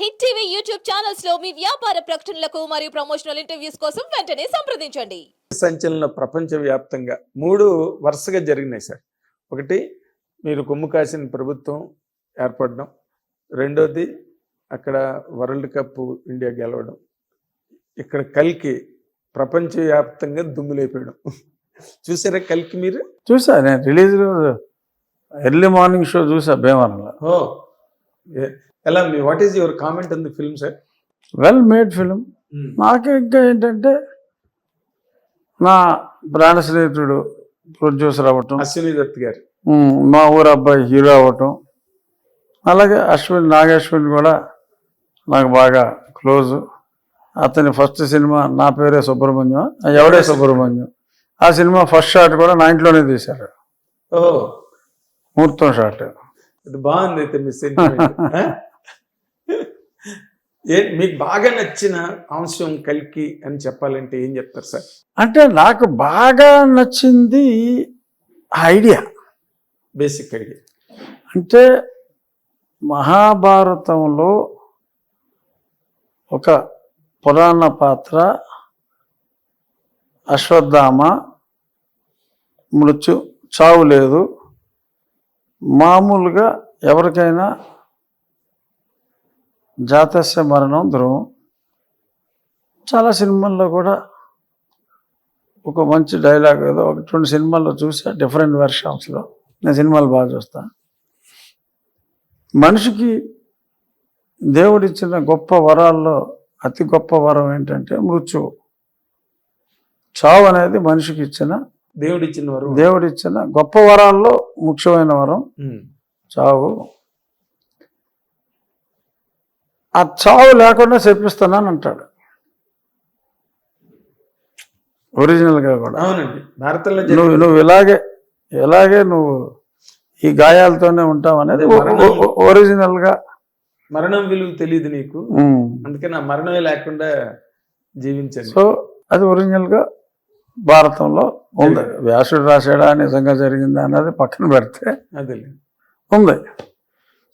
Hit TV YouTube ఛానల్స్లో మీ వ్యాపార ప్రకటనలకు మరియు ప్రమోషనల్ ఇంటర్వ్యూస్ కోసం వెంటనే సంప్రదించండి. సంచలన ప్రపంచవ్యాప్తంగా మూడు వరుసగా జరిగినాయి సార్. ఒకటి మీరు కొమ్ము కాసిన ప్రభుత్వం ఏర్పడడం. రెండోది అక్కడ వరల్డ్ కప్ ఇండియా గెలవడం. ఇక్కడ కల్కి ప్రపంచవ్యాప్తంగా దుమ్ములేపేయడం. చూసారా కల్కి మీరు? చూసా నేను రిలీజ్ రోజు ఎర్లీ మార్నింగ్ షో చూసా భీమవరంలో. ఓ ఎలా మీ what is your comment on the film sir well made film నాకు ఇంకా ఏంటంటే నా ప్రాణ స్నేహితుడు ప్రొడ్యూసర్ అవ్వటం. అశ్విని దత్ గారు. ఉమ్, మా ఊరు అబ్బాయి హీరో అవ్వటం. అలాగే అశ్విన్ నాగేశ్విన్ కూడా నాకు బాగా క్లోజ్. అతని ఫస్ట్ సినిమా నా పేరే సుబ్రహ్మణ్యం ఎవడే సుబ్రహ్మణ్యం? ఆ సినిమా ఫస్ట్ షాట్ కూడా నా ఇంట్లోనే తీశారు. ఓ ముహూర్తం షాట్ బాగుంది అయితే మీ సెంటిమెంట్ ఏ మీకు బాగా నచ్చిన అంశం కల్కి అని చెప్పాలంటే ఏం చెప్తారు సార్? అంటే నాకు బాగా నచ్చింది ఐడియా. Basic idea. అంటే మహాభారతంలో ఒక పురాణ పాత్ర అశ్వత్థామ మృత్యు చావు లేదు. మామూలుగా ఎవరికైనా జాతస్య మరణం ధ్రువం. చాలా సినిమాల్లో కూడా ఒక మంచి డైలాగ్ ఏదో ఒక రెండు సినిమాల్లో చూసా డిఫరెంట్ వెర్షన్స్లో నేను సినిమాలు బాగా చూస్తా. మనిషికి దేవుడిచ్చిన గొప్ప వరాల్లో అతి గొప్ప వరం ఏంటంటే మృత్యువు. చావు అనేది మనిషికి ఇచ్చిన దేవుడు ఇచ్చిన వారు. దేవుడిచ్చిన గొప్ప వరాల్లో ముఖ్యమైన వరం చావు. ఆ చావు లేకుండా చెప్పిస్తున్నాను అంటాడు. ఒరిజినల్గా కూడా. అవునండి. భారతంలో నువ్వు నువ్వు ఇలాగే ఇలాగే నువ్వు ఈ గాయాలతోనే ఉంటావు అనేది అదే మరణం. ఒరిజినల్గా మరణం విలువ తెలియదు నీకు. ఉమ్. అందుకని ఆ మరణమే లేకుండా జీవించండి. సో అది ఒరిజినల్గా భారతంలో ఉంది. వ్యాసుడు రాశాడా? నిజంగా జరిగిందా అన్నది పక్కన పెడితే అదే ఉంది.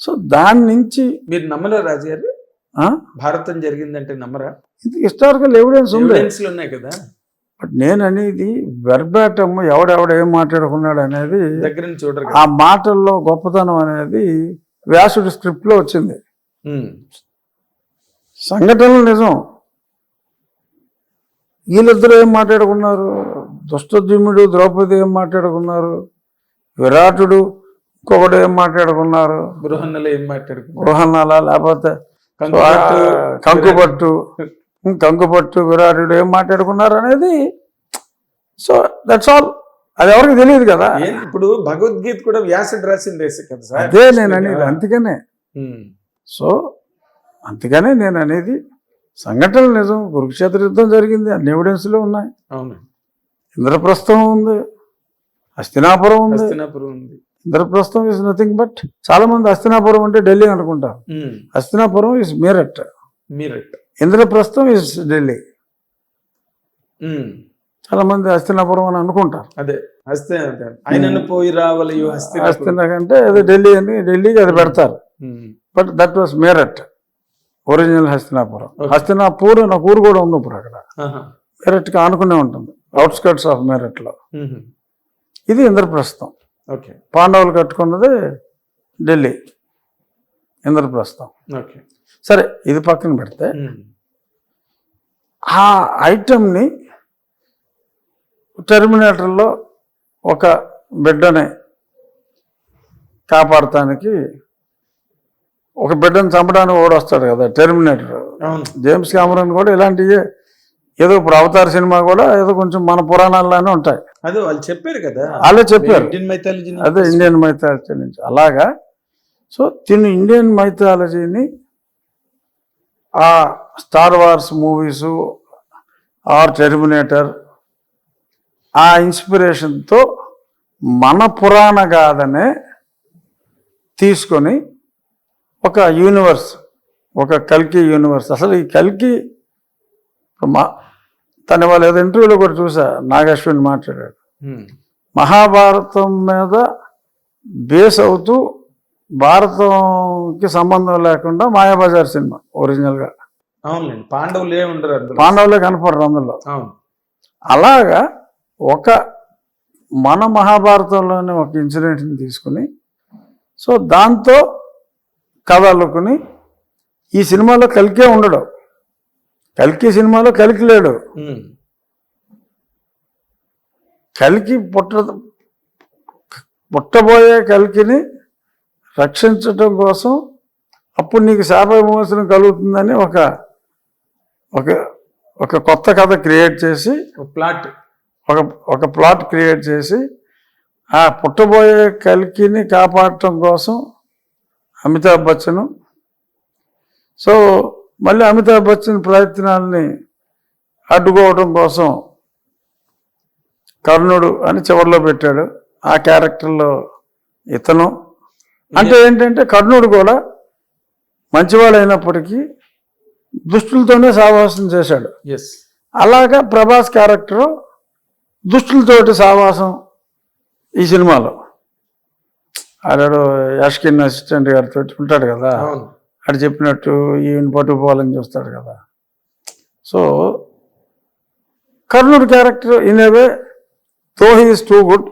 సో దాని నుంచి మీరు నమ్మరా రాజు గారు? ఆ, భారతం జరిగిందంటే నమ్మరా? ఇది హిస్టారికల్ ఎవిడెన్స్ ఉంది. ఉన్నాయి కదా. బట్ నేను అనేది వెర్బాటమ్ ఎవడెవడ ఏం మాట్లాడుకున్నాడు అనేది దగ్గర నుంచి చూడరు ఆ మాటల్లో గొప్పతనం అనేది వ్యాసుడి స్క్రిప్ట్లో వచ్చింది. సంఘటనలు నిజం. వీళ్ళిద్దరూ ఏం మాట్లాడుకున్నారు? దుష్టద్యుమ్నుడు ద్రౌపది ఏం మాట్లాడుకున్నారు? విరాటుడు ఇంకొకడు ఏం మాట్లాడుకున్నారు? గృహన్నలో ఏం మాట్లాడుకున్నారు? గృహణాల లేకపోతే కంకుపట్టు, కంకుపట్టు విరాటుడు ఏం మాట్లాడుకున్నారు అనేది? సో దట్స్ ఆల్ అది ఎవరికి తెలియదు కదా. ఇప్పుడు భగవద్గీత కూడా వ్యాసుడు రాసింది కదా సార్? అదే నేను అనేది అందుకనే. సో అందుకనే నేను అనేది సంఘటనలు నిజం కురుక్షేత్ర యుద్ధం జరిగింది అన్ని ఎవిడెన్స్లు ఉన్నాయి. అవును. ఇంద్రప్రస్థం ఉంది హస్తినాపురం ఉంది. హస్తినాపురం ఉంది. ఇంద్రప్రస్థం ఇస్ నథింగ్ బట్ చాలా మంది హస్తినాపురం అంటే ఢిల్లీ అనుకుంటారు. హస్తినాపురం ఇస్ మీరట్. మీరట్. ఇంద్రప్రస్థం ఇస్ ఢిల్లీ. చాలా మంది హస్తినాపురం అని అనుకుంటారు. అదే హస్తి ఆయనను పోయి హస్తినా కంటే అది ఢిల్లీ అని ఢిల్లీకి అది పెడతారు. But that was Meerut. Original Hastinapuram. Hastinapur అని ఒక ఊరు కూడా ఉంది ఇప్పుడు అక్కడ. మీరట్కి ఆనుకునే ఉంటుంది. అవుట్స్కట్స్ ఆఫ్ మీరట్లో. ఇది ఇంద్రప్రస్థం. ఓకే. పాండవులు కట్టుకున్నది ఢిల్లీ. ఇంద్రప్రస్థం. ఓకే. సరే ఇది పక్కన పెడితే. ఆ ఐటమ్ని టెర్మినేటర్లో ఒక బిడ్డని కాపాడటానికి ఒక బిడ్డను చంపడానికి ఓడి వస్తాడు కదా టెర్మినేటర్ జేమ్స్ కెమెరన్ కూడా ఇలాంటివి ఏదో ఇప్పుడు అవతార సినిమా కూడా ఏదో కొంచెం మన పురాణాల్లోనే ఉంటాయి. అదే వాళ్ళు చెప్పారు కదా. వాళ్ళే చెప్పారు. ఇండియన్ మైథాలజీ అదే ఇండియన్ మైథాలజీ నుంచి అలాగా? సో తిను ఇండియన్ మైథాలజీని ఆ Star Wars movies or Terminator ఆ ఇన్స్పిరేషన్తో మన పురాణ గాథనే తీసుకొని ఒక యూనివర్స్ ఒక కల్కి యూనివర్స్ అసలు ఈ కల్కి మా తన వాళ్ళ ఏదో ఇంటర్వ్యూలో కూడా చూసా నాగేశ్వరిని మాట్లాడాడు. మహాభారతం మీద బేస్ అవుతూ భారతంకి సంబంధం లేకుండా మాయాబజార్ సినిమా ఒరిజినల్గా. అవునండి పాండవులే ఉండరు అందులో. పాండవులే కనపడరు అందులో. అవును. అలాగా ఒక మన మహాభారతంలోని ఒక ఇన్సిడెంట్ని తీసుకుని సో దాంతో కథ అల్లుకుని ఈ సినిమాలో కలికే ఉండడు. కలికి సినిమాలో కలికి లేడు. కలికి పుట్ట పుట్టబోయే కలికిని రక్షించటం కోసం అప్పుడు నీకు శాప విమోచనం కలుగుతుందని ఒక ఒక ఒక కొత్త కథ క్రియేట్ చేసి ఒక ప్లాట్. ఒక ఒక ప్లాట్ క్రియేట్ చేసి ఆ పుట్టబోయే కలికిని కాపాడటం కోసం అమితాబ్ బచ్చన్. సో మళ్ళీ అమితాబ్ బచ్చన్ ప్రయత్నాల్ని అడ్డుకోవడం కోసం కర్ణుడు అని చివరిలో పెట్టాడు. ఆ క్యారెక్టర్లో ఇతను. అంటే ఏంటంటే కర్ణుడు కూడా మంచివాడు అయినప్పటికీ దుష్టులతోనే సావాసం చేశాడు. ఎస్ అలాగా ప్రభాస్ క్యారెక్టర్ దుష్టులతోటి సావాసం ఈ సినిమాలో. ఆడాడు యాష్కిన్ అసిస్టెంట్ గారితో ఉంటాడు కదా. అవును. అటు చెప్పినట్టు ఈయన పట్టుకుపోవాలని చూస్తాడు కదా. సో కర్ణుడు character in a way he's too good.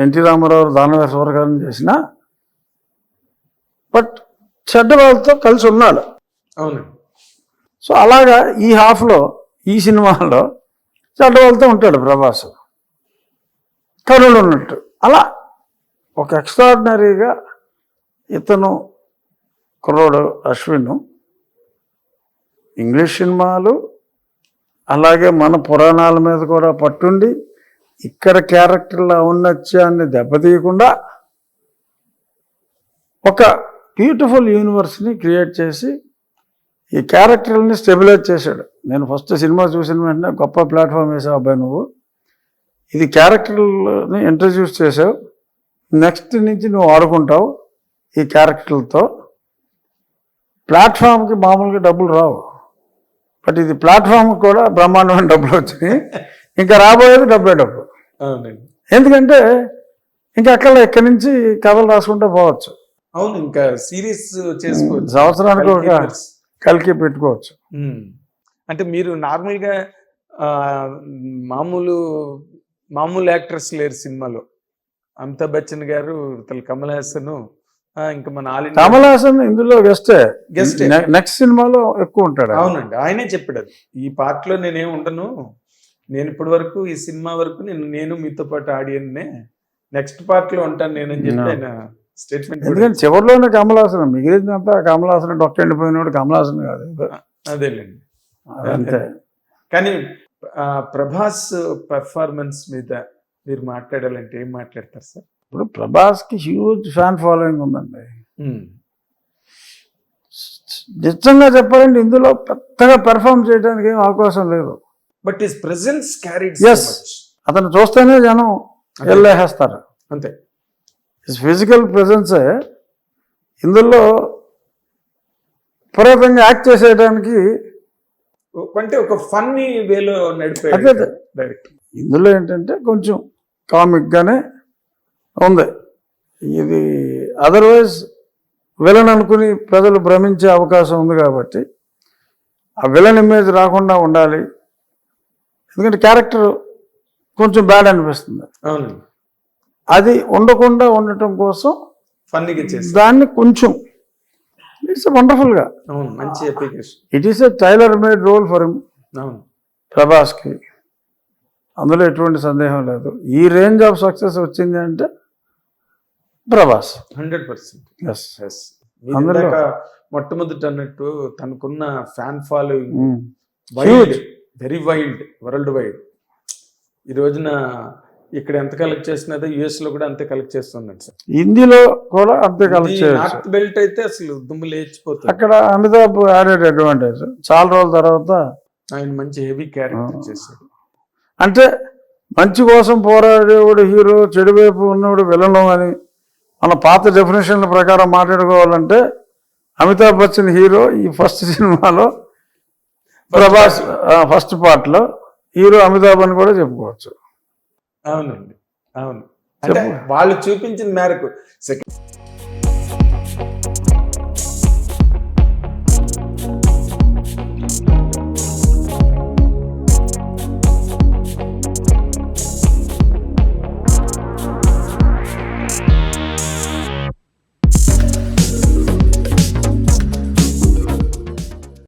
NT Rama Rao దానవేశ్వర స్వర్గాన్ని చేసిన. బట్ చెడ్డ వాళ్ళతో కలిసి ఉన్నాడు. అవునండి సో అలాగా ఈ హాఫ్లో ఈ సినిమాలో చెడ్డ వాళ్ళతో ఉంటాడు ప్రభాస్. కరుణుడు ఉన్నట్టు. అలా ఒక ఎక్స్ట్రాడినరీగా ఇతను కుర్రోడు అశ్విన్ ఇంగ్లీష్ సినిమాలు అలాగే మన పురాణాల మీద కూడా పట్టుండి ఇక్కడ క్యారెక్టర్ల ఔన్నత్యాన్ని దెబ్బతీయకుండా ఒక బ్యూటిఫుల్ యూనివర్స్ని క్రియేట్ చేసి ఈ క్యారెక్టర్ని స్టెబిలైజ్ చేశాడు. నేను ఫస్ట్ సినిమా చూసిన వెంటనే గొప్ప ప్లాట్ఫామ్ వేసావు అబ్బాయి నువ్వు. ఇది క్యారెక్టర్ని ఇంట్రడ్యూస్ చేసావు నెక్స్ట్ నుంచి నువ్వు ఆడుకుంటావు ఈ క్యారెక్టర్లతో. ప్లాట్ఫామ్కి మామూలుగా డబ్బులు రావు. బట్ ఇది ప్లాట్ఫామ్కి కూడా బ్రహ్మాండమైన డబ్బులు వచ్చినాయి. ఇంకా రాబోయేది డబ్బే డబ్బు. ఎందుకంటే ఇంకా అక్కడ ఇక్కడి నుంచి కథలు రాసుకుంటూ పోవచ్చు. అవును ఇంకా సిరీస్ చేసుకోవచ్చు. సంవత్సరానికి ఒక. కలికి పెట్టుకోవచ్చు. అంటే మీరు నార్మల్గా మామూలు మామూలు యాక్టర్స్ లేరు సినిమాలో. అమితాబ్ బచ్చన్ గారు కమల్ హాసన్ ఇంకా మన ఆల్ కమల్ హాసన్ ఇందులో గెస్టే ఏ. నెక్స్ట్ సినిమాలో ఎక్కువ ఉంటాడు అవునండి. ఆయనే చెప్పాడు ఈ పార్ట్లో నేనేం ఉండను. నేను ఇప్పటి వరకు ఈ సినిమా వరకు నేను నేను మీతో పాటు ఆడియన్నే నెక్స్ట్ పార్ట్లో ఉంటాను నేనని చెప్పి No. ఆయన స్టేట్మెంట్ ఎందుకంటే చివరిలోనే కమల్ హాసన్ మిగిలినంతా కమల్ హాసన్ డొక్కెండిపోయినాడు కమల్ హాసన్ కాదు. అదేలేండి. అంతే కానీ ప్రభాస్ పెర్ఫార్మెన్స్ మీద మీరు మాట్లాడాలంటే ఏం మాట్లాడతారు సార్? ఇప్పుడు ప్రభాస్కి హ్యూజ్ ఫ్యాన్ ఫాలోయింగ్ ఉందండి. నిజంగా చెప్పాలంటే ఇందులో పెద్దగా పెర్ఫామ్ చేయడానికి ఏం అవకాశం లేదు. But his presence carried Yes. అతను చూస్తేనే జనం వెళ్ళేస్తారు అంతే. ఫిజికల్ ప్రెసెన్సే ఇందులో విపరీతంగా యాక్ట్ చేసేయడానికి అంటే ఒక ఫన్నీ వేలో అదే, నడిపాడు అదే. డైరెక్ట్ ఇందులో ఏంటంటే కొంచెం కామిక్గానే ఉంది. ఇది అదర్వైజ్ విలన్ అనుకుని ప్రజలు భ్రమించే అవకాశం ఉంది కాబట్టి ఆ విలన్ ఇమేజ్ రాకుండా ఉండాలి. ఎందుకంటే క్యారెక్టర్ కొంచెం బ్యాడ్ అనిపిస్తుంది. అవును అది ఉండకుండా ఉండటం కోసం దాన్ని కొంచెం. ఇట్స్ వండర్ఫుల్గా అవును మంచి it is a tailor made role for him ప్రభాస్కి. అందులో ఎటువంటి సందేహం లేదు. ఈ రేంజ్ ఆఫ్ సక్సెస్ వచ్చింది అంటే Prabhas. Hundred percent. Yes yes అందులో- మొట్టమొదటి అన్నట్టు తనకున్న fan following Hmm. Wild very wild world wide ఈ రోజున ఇక్కడ ఎంత కలెక్ట్ చేస్తున్నదో యుఎస్లో కూడా అంతే కలెక్ట్ చేస్తుందండి సార్. హిందీలో కూడా అంతే కలెక్ట్ నార్త్ బెల్ట్ అయితే అసలు దుమ్ము లేచిపోతుంది. అక్కడ అమితాబ్ యాడెడ్ అడ్వాంటేజ్ చాలా రోజుల తర్వాత ఆయన మంచి హెవీ క్యారెక్టర్ Ah. చేశాడు. అంటే మంచి కోసం పోరాడేవాడు హీరో చెడు వైపు ఉన్నవాడు విలను అని మన పాత డెఫినేషన్ల ప్రకారం మాట్లాడుకోవాలంటే అమితాబ్ బచ్చన్ హీరో ఈ ఫస్ట్ సినిమాలో ప్రభాస్ ఫస్ట్ పార్ట్లో హీరో అమితాబ్ అని కూడా చెప్పుకోవచ్చు. అవునండి అవును. వాళ్ళు చూపించిన మేరకు సెకండ్